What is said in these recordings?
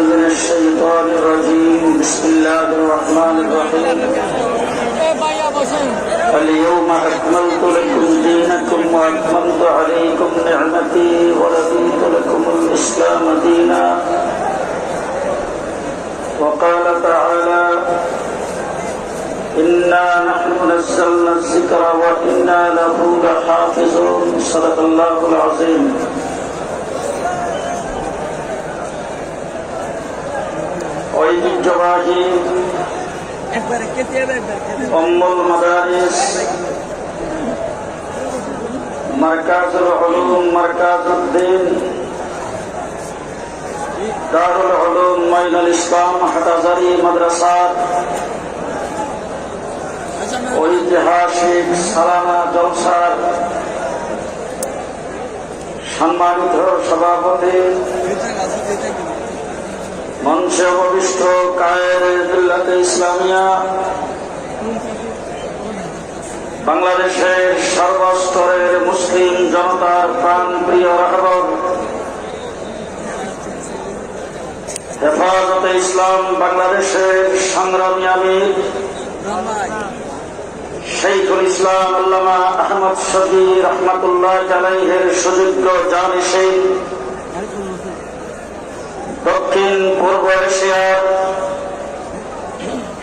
من الشيطان الرجيم. بسم الله الرحمن الرحيم. اليوم أكملت لكم دينكم وأتممت عليكم نعمتي ورضيت لكم الإسلام دينا. وقال تعالى إنا نحن نزلنا الذكر وإنا له لحافظون. صدق الله العظيم. ঐতিহ্যবাহী অম্মুল মাদারিস, মার্কাজুল উলুম মার্কাজউদ্দিন দারুল উলুম, মাইনুল ইসলাম হাটাজারি মাদ্রাসার ঐতিহাসিক সালানা জলসার সম্মানিত সভাপতি দুইটা গাছ দুইটা কি মঞ্চে উপবিষ্ট কায়ের বিল্লাতে ইসলামিয়া। বাংলাদেশের সর্বস্তরের মুসলিম জনতার প্রাণ প্রিয় রাহবর। হেফাজতে ইসলাম বাংলাদেশের সংগ্রামী আমির। শৈখুল ইসলাম আল্লামা আহমদ শফি রহমতুল্লাহ জালাইহের সুযোগ্য জানিসেই দক্ষিণ পূর্ব এশিয়ার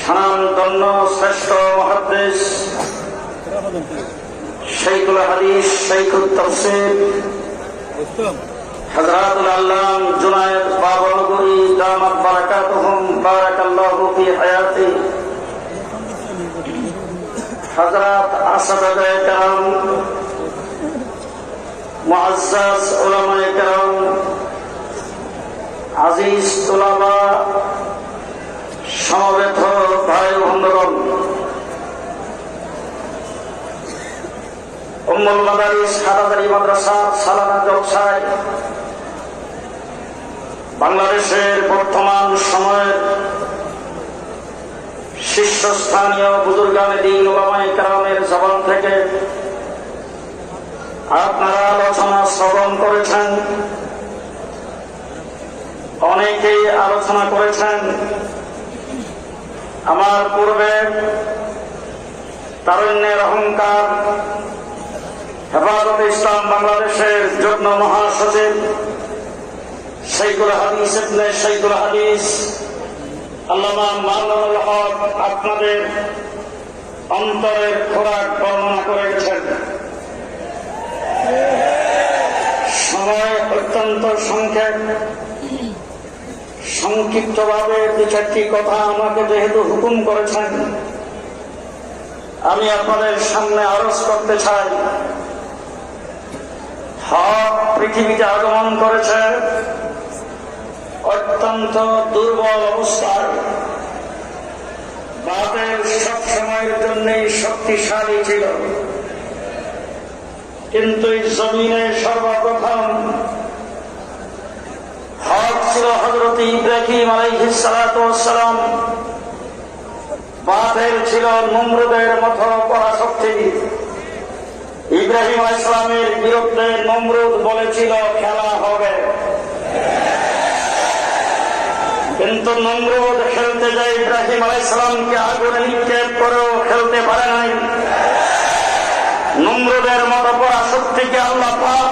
স্বনামধন্য শ্রেষ্ঠ মহাদেশ শৈখুল হাদিস শৈখুল তফসির হজরাতুল আল্লাম জুনায়দ বাবরগুরি দামাত বারাকাতুহুম বারাকাল্লাহু ফি হায়াতি হজরত আসাদায়ে کرام মুআজ্জাজ উলামায়ে کرام আজিজ তোলাবা সমবেত ভাই বন্ধুগণ মাদারিস সালানা বাংলাদেশের বর্তমান সময়ের শীর্ষস্থানীয় বুজুর্গানে দিন ওলামাই কারামের জবান থেকে আপনারা আলোচনা শ্রবণ করেছেন। অনেকেই আলোচনা করেছেন। আমার পূর্বে তারুণ্যের অহংকার, হেফাজত ইসলাম বাংলাদেশের যুগ্ম মহাসচিব শৈকুল হাদিস ইবনে শৈকুল হাদিস, আল্লামা মামুনুল হক আপনাদের অন্তরের খোরাক বর্ণনা করে গেছেন। সময় অত্যন্ত সংক্ষেপ। সংক্ষিপ্তভাবে দু চারটি কথা আমাকে যেহেতু হুকুম করেছেন, আমি আপনাদের সামনে আরজ করতে চাই। হক পৃথিবীতে আগমন করেছে অত্যন্ত দুর্বল অবস্থায়। বাতেল সব সময়ের জন্যই শক্তিশালী ছিল। কিন্তু এই জমিনে সর্বপ্রথম হক ছিল হজরত ইব্রাহিম আলাইহিসালাম বাতেল ছিল নমরুদের মতো পরাশক্তি। ইব্রাহিম ইসলামের বিরুদ্ধে নমরুদ বলেছিল, খেলা হবে। কিন্তু নমরুদ খেলতে যায়, ইব্রাহিম আলাইসালামকে আগুনে নিক্ষেপ করেও খেলতে পারে নাই। নমরুদের মতো পরাশক্তিকে আল্লাহ পাক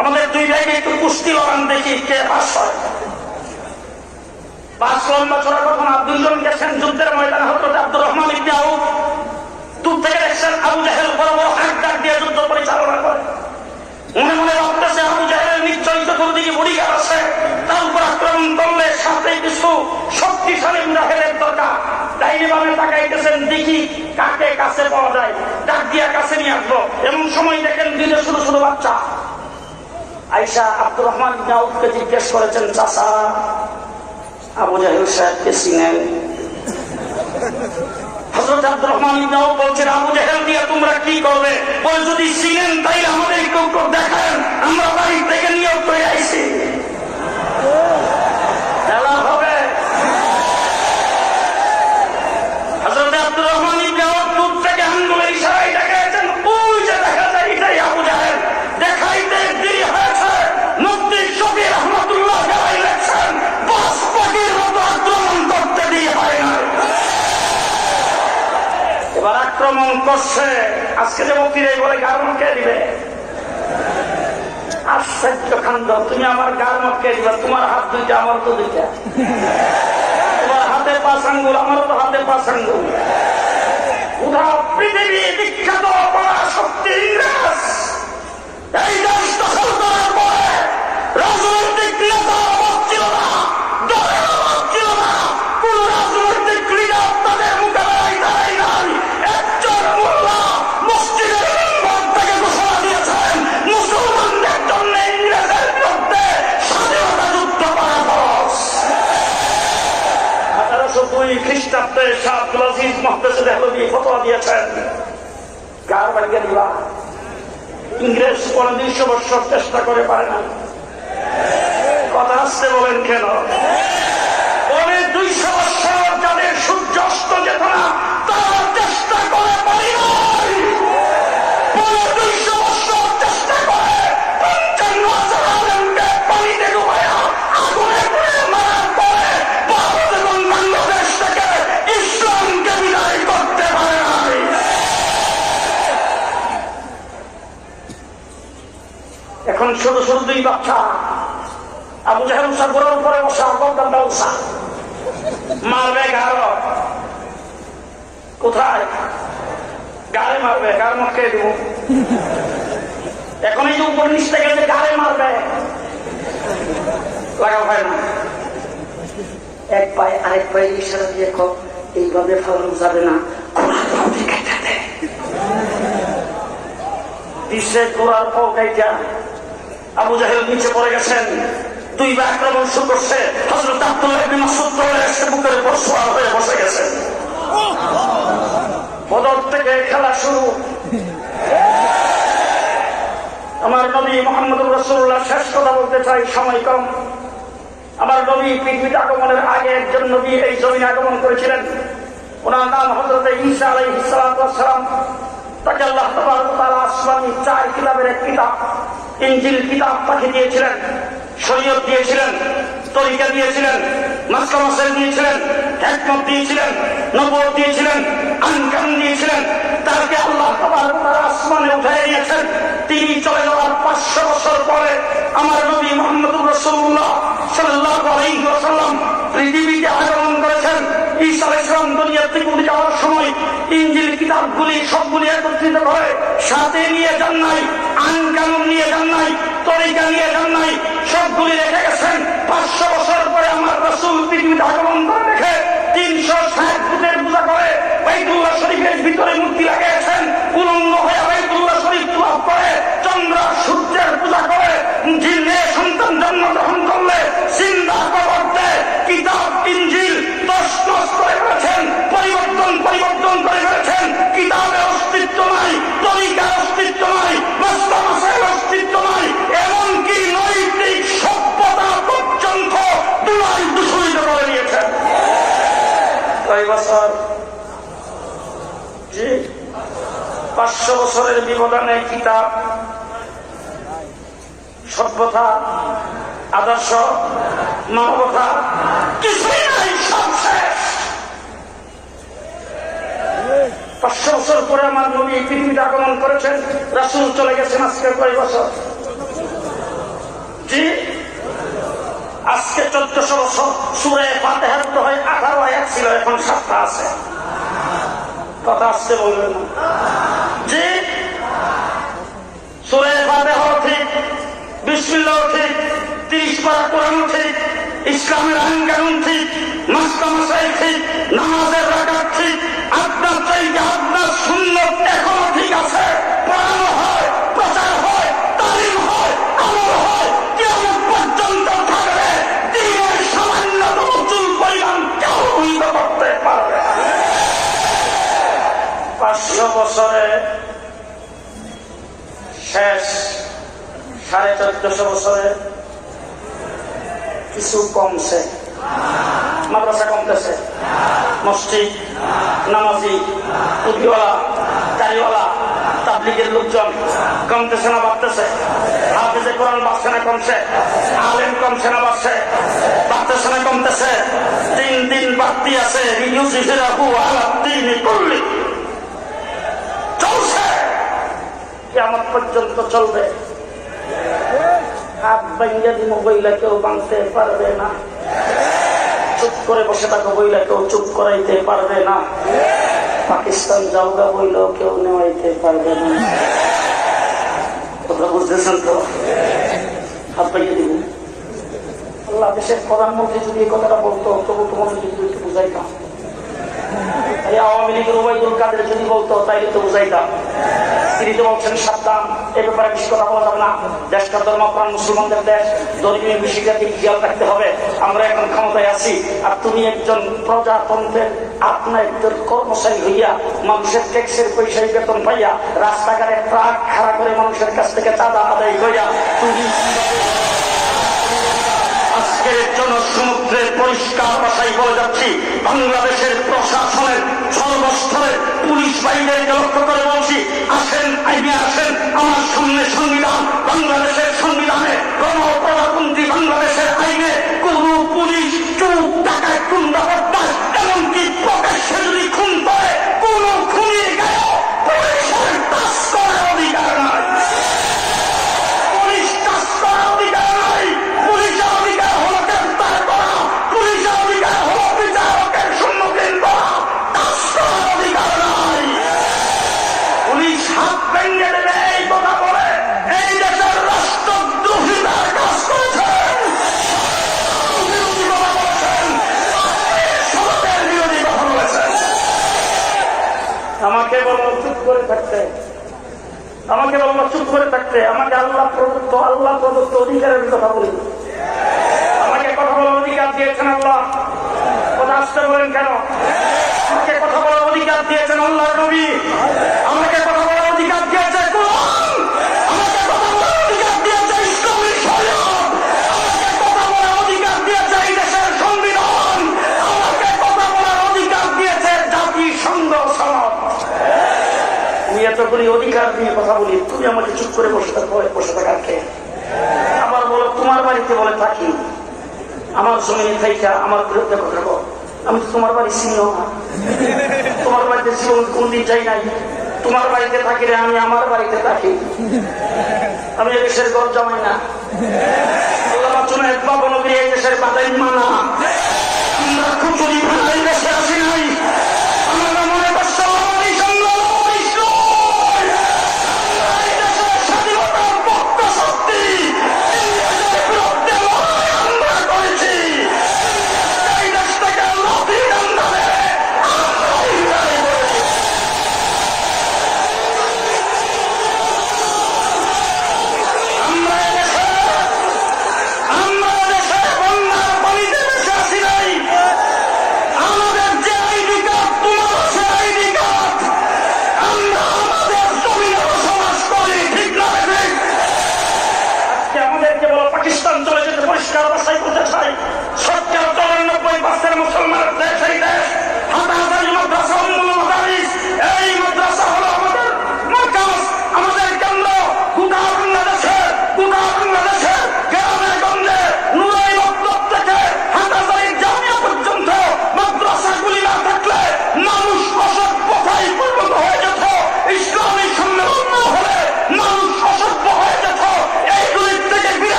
আমাদের দুই ভাইকে একটু কুস্তি লড়ান দেখি কে পাস হয়। পাঁচ লম্বা ছোড়া কখন আব্দুল জন গেছেন যুদ্ধের ময়দানে হজরত আব্দুর রহমান ইবনে আউফ। দূর থেকে দেখছেন আবু জাহেল বড় বড় হাত ডাক দিয়ে যুদ্ধ পরিচালনা করে। মনে মনে ভাবতেছে আবু জাহেলের নিশ্চয়ই তো দিকে বডিগার্ড আছে, তার উপর আক্রমণ করলে সাথে কিছু শক্তিশালী মুজাহেদের দরকার। ডাইনে বামে তাকাইতেছেন, দেখি কাকে কাছে পাওয়া যায়। ডাক দিয়া কাছে নিয়ে আসব। এমন সময় দেখেন দিনে শুধু শুধু বাচ্চা। আইসা আব্দুর রহমান আউফকে জিজ্ঞেস করেছেন চাষা আবু জাহিদ সাহেবকে চিনেন? আমাদের কেউ দেখান। আমরা বাড়ি থেকে নিয়োগ করে আইছি খেলা হবে হজরত আব্দুর রহমান ইবনে আউফ দূর থেকে আঙ্গুলের ইশারায় দেখাচ্ছেন ওই যে দেখা যায় এটাই আবু জাহেল দেখাইতে দেরি হয়েছে মুফতি শফি রহমতুল্লাহ গালাই লেখছেন বাস পাখির মতো আক্রমণ করতে দিয়ে হয় না এবার করছে। আজকে যে মুক্তিরাই বলে গার্মন কে দিবে। আশ্চর্য কাণ্ড, তুমি আমার গার্মেন্ট কে দিবে, তোমার হাত দুইটা আমার তো দুইটা। তোমার হাতে পাঁচ আঙ্গুল আমার তো হাতে পাঁচ আঙ্গুল। উধা পৃথিবী বিখ্যাত পরাশক্তি ইংরেজ। এই দেশ দখল খ্রিস্টাব্দে শাহ আব্দুল আজিজ মহাদেশ দেহলবি ফতোয়া দিয়েছেন। কার বাড়িকে দিবা ইংরেজ পনেরো বছর চেষ্টা করে পারে না। কথা আসতে বলেন কেন? এখন শুধু শুধু দুই বাচ্চা। আবু জাহেল উষা গোড়ার উপরে বসা গদ্দানটা উষা মারবে গার কোথায়? গাড়ে মারবে গার মুখে দিব। এখন এই যে উপর নিচ থেকে যে গাড়ে মারবে লাগা হয় না। এক পায়ে আরেক পায়ে ইশারা দিয়ে কো এইভাবে ফালানো যাবে না ঘোড়ার পাও কেটে দে। পাও কাইটা আবু জাহেল নিচে পড়ে গেছেন। দুই বা আক্রমণ শুরু করছে। হজরত আব্দুল্লাহ ইবনে মাসউদ এসে বুকের উপর হয়ে বসে গেছেন বদর থেকে খেলা শুরু। আমার নবী মোহাম্মদ রসুল্লাহ শেষ কথা বলতে চাই, সময় কম। আমার নবী পৃথিবীতে আগমনের আগে একজন নবী এই জমিনে আগমন করেছিলেন। ওনার নাম হজরত ঈসা আলাই সালাম। তাকে আল্লাহ তাআলা আসমানি চার কিতাবের এক কিতাব ইঞ্জিল কিতাব পাঠিয়ে দিয়েছিলেন, শরীয়ত দিয়েছিলেন, তরিকা দিয়েছিলেন, মাস্টার মাসাই দিয়েছিলেন একমত দিয়েছিলেন নবর দিয়েছিলেন আনকাম দিয়েছিলেন। তাকে আল্লাহ তাবার আসমানে উঠে নিয়েছেন তিনি চলে যাওয়ার পাঁচশো বছর পরে আমার নবী মোহাম্মদ রসুল্লাহ সাল্লাহ আলাইসাল্লাম পৃথিবীতে আগমন করেছেন। ঈসা ইসলাম দুনিয়া থেকে যাওয়ার সময় ইঞ্জিল কিতাবগুলি সবগুলি একত্রিত করে সাথে নিয়ে যান নাই, আইন কানুন নিয়ে যান নাই, তরিকা নিয়ে যান নাই, সবগুলি রেখে গেছেন। পাঁচশো বছর পরে আমার রসুল পৃথিবীতে আগমন করে দেখে তিনশো ষাট ফুটের পূজা করে বাইতুল্লাহ শরীফের ভিতরে মূর্তি লাগিয়েছেন। উলঙ্গ হয়ে বাইতুল্লাহ শরীফ লাভ করে চন্দ্র সূর্যের পূজা করে জিনে সন্তান জন্মগ্রহণ করলে চিন্তা করতে কিতাব ইঞ্জিল দশ দশ করে ফেলেছেন পরিবর্তন পরিবর্তন করে ফেলেছেন। কিতাবের অস্তিত্ব নাই তরিকার অস্তিত্ব নাই, মাস্টার মাসের অস্তিত্ব নাই, এমনকি নৈতিক সভ্যতা পর্যন্ত দুলাই দূষিত করে নিয়েছেন জি, পাঁচশো বছরের ব্যবধানে কিতাব, সভ্যতা, আদর্শ, মানবতা, কিছুই নাই সব শেষ পাঁচশো বছর পরে আমার নবী পৃথিবীতে আগমন করেছেন, রাসুল চলে গেছেন আজকে কয় বছর? জি আজকে চোদ্দশো বছর। সুরে পাতে হাত হয় আঠারো আয়াত ছিল, এখন সাতটা আছে। কথা আসতে বলবেন জি সুরে পাতে হওয়া ঠিক, বিসমিল্লাহ ঠিক, তিরিশ পারা কোরআন ঠিক ইসলামের আইন ঠিক মাস্তা মাসাই ঠিক, নামাজের রাখার ঠিক, আপনার চাইতে আপনার সুন্দর এখনও ঠিক আছে বছরে শেষ সাড়ে চোদ্দশো বছরে কিছু কমছে মাদ্রাসা কমতেছে মসজিদ নামাজি উদ্দিওয়ালা কারিওয়ালা তাবলিগের লোকজন কমতেছে না বাড়তেছে হাফিজে কোরআন বাড়ছে না কমছে আলেম কমছে না বাড়ছে বাড়তেছে না কমতেছে তিন দিন বাড়তি আছে চলছে কেমন পর্যন্ত চলবে হাত ভাঙ্গা দিব বইলা কেউ ভাঙতে পারবে না। চুপ করে বসে থাকো বইলা কেউ চুপ করাইতে পারবে না। পাকিস্তান যাওগা বইলেও কেউ নেওয়াইতে পারবে না। কথা বুঝতেছেন তো? হাত দিব। আল্লাহ দেশের প্রধানমন্ত্রী যদি এই কথাটা বলতো, তবু তোমাদের যদি বুঝাইতাম। আওয়ামী লীগের ওবায়দুল কাদের যদি বলতো, তাইলে তো বুঝাইতাম। তিনি তো বলছেন সাবধান। এ ব্যাপারে বেশি কথা বলা যাবে না। দেশটা ধর্মপ্রাণ মুসলমানদের দেশ। ধর্মীয় বিষয়টাকে খেয়াল রাখতে হবে। আমরা এখন ক্ষমতায় আছি। আর তুমি একজন প্রজাতন্ত্রের আপনার কর্মচারী হইয়া, মানুষের ট্যাক্সের পয়সায় বেতন পাইয়া, রাস্তাঘাটে ট্রাক খাড়া করে মানুষের কাছ থেকে চাঁদা আদায় করিয়া জনসমুদ্রের পরিষ্কার ভাষায় বলে যাচ্ছি। বাংলাদেশের প্রশাসনের সর্বস্তরের পুলিশ বাহিনীকে লক্ষ্য করে বলছি, আসেন, আইনে আসেন, আমার সামনে সংবিধান, বাংলাদেশের সংবিধানে গণপ্রজাতন্ত্রী বাংলাদেশের আইনে কোন পুলিশ চুপ টাকায় কুন্ডা আমাকে বলো চুপ করে থাকতে। আমাকে বলব চুপ করে থাকতে। আমাকে আল্লাহ প্রদত্ত আল্লাহ প্রদত্ত অধিকারের কথা বলি। আমাকে কথা বলার অধিকার দিয়েছেন আল্লাহ। কথা আসতে বলেন কেন? আমাকে কথা বলার অধিকার দিয়েছেন আল্লাহ নবী। আমাকে এতগুলি অধিকার নিয়ে কথা বলি, তুমি আমাকে চুপ করে বসে বসে থাকার কে? আবার বলো তোমার বাড়িতে বলে থাকি, আমার জমিনে থাইকা, আমার বিরুদ্ধে কথা বল। আমি তো তোমার বাড়ি চিনিও না। তোমার বাড়িতে জীবন কোনদিন যাই নাই। তোমার বাড়িতে থাকি রে আমি আমার বাড়িতে থাকি। আমি এদেশের ঘর জমাই না। আল্লাহ চুনের বাবন এই দেশের বাদাই মানা। আমরা খুচুরি ভাঙাই দেশে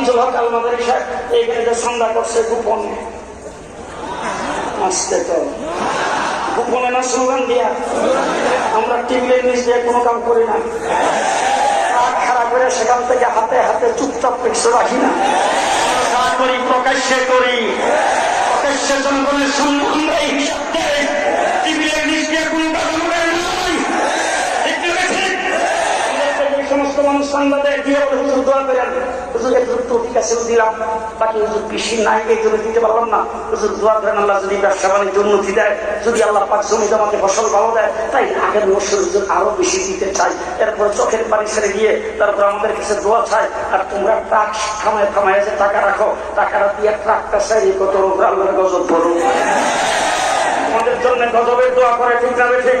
মহান হক আল মাদারি সাহেব এইখানে যে সন্ধ্যা করছে গোপনে। আসতে তো। গোপনে না স্লোগান দিয়া? আমরা টিভির নিচ দিয়ে কোনো কাম করি না। খারাপ করে সেখান থেকে হাতে হাতে চুপচাপ পিছু রাখি না। করি, প্রকাশ্যে করি। প্রকাশ্যে জনগণের সামনে আমরা এই হিসাব টিভির নিচ দিয়ে কোনো কাজ আমাদের নাই ঠিক না ঠিক এই বেশি নাই দিতে পারলাম না। যদি আল্লাহ পাক জমি জমাতে এরপর চোখের পানি ছেড়ে গিয়ে তারপর আমাদের কাছে দোয়া চাই। আর তোমরা ট্রাক থামায় থামায় যে টাকা রাখো, টাকাটা দিয়ে ট্রাকটা চাই কত উপর আল্লাহর গজব পড়ুক আমাদের জন্য গজবের দোয়া করে, ঠিক না ঠিক?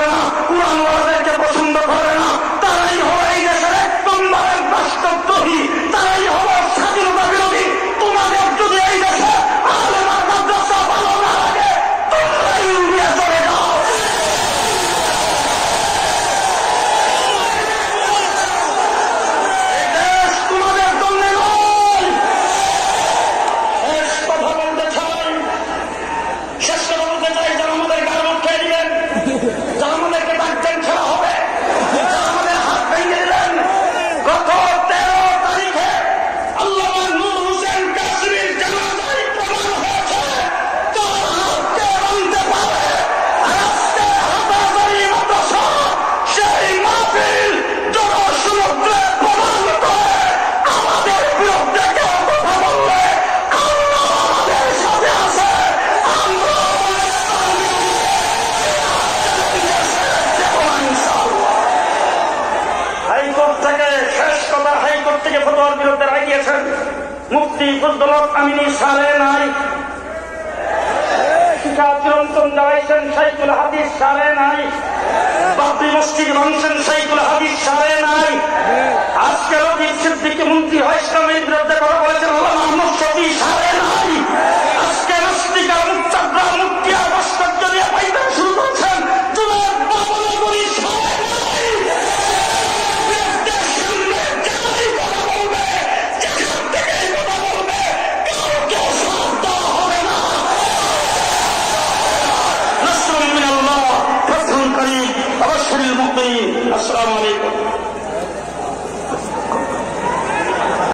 দাঁড়াইছেন সাইকুল হাদিস সারে নাই? বাবরি মসজিদ ভাঙছেন সাইকুল হাদিস সারে নাই? সিদ্দিকী মন্ত্রী হয় ইসলামের বিরুদ্ধে কথা বলেছেন সারে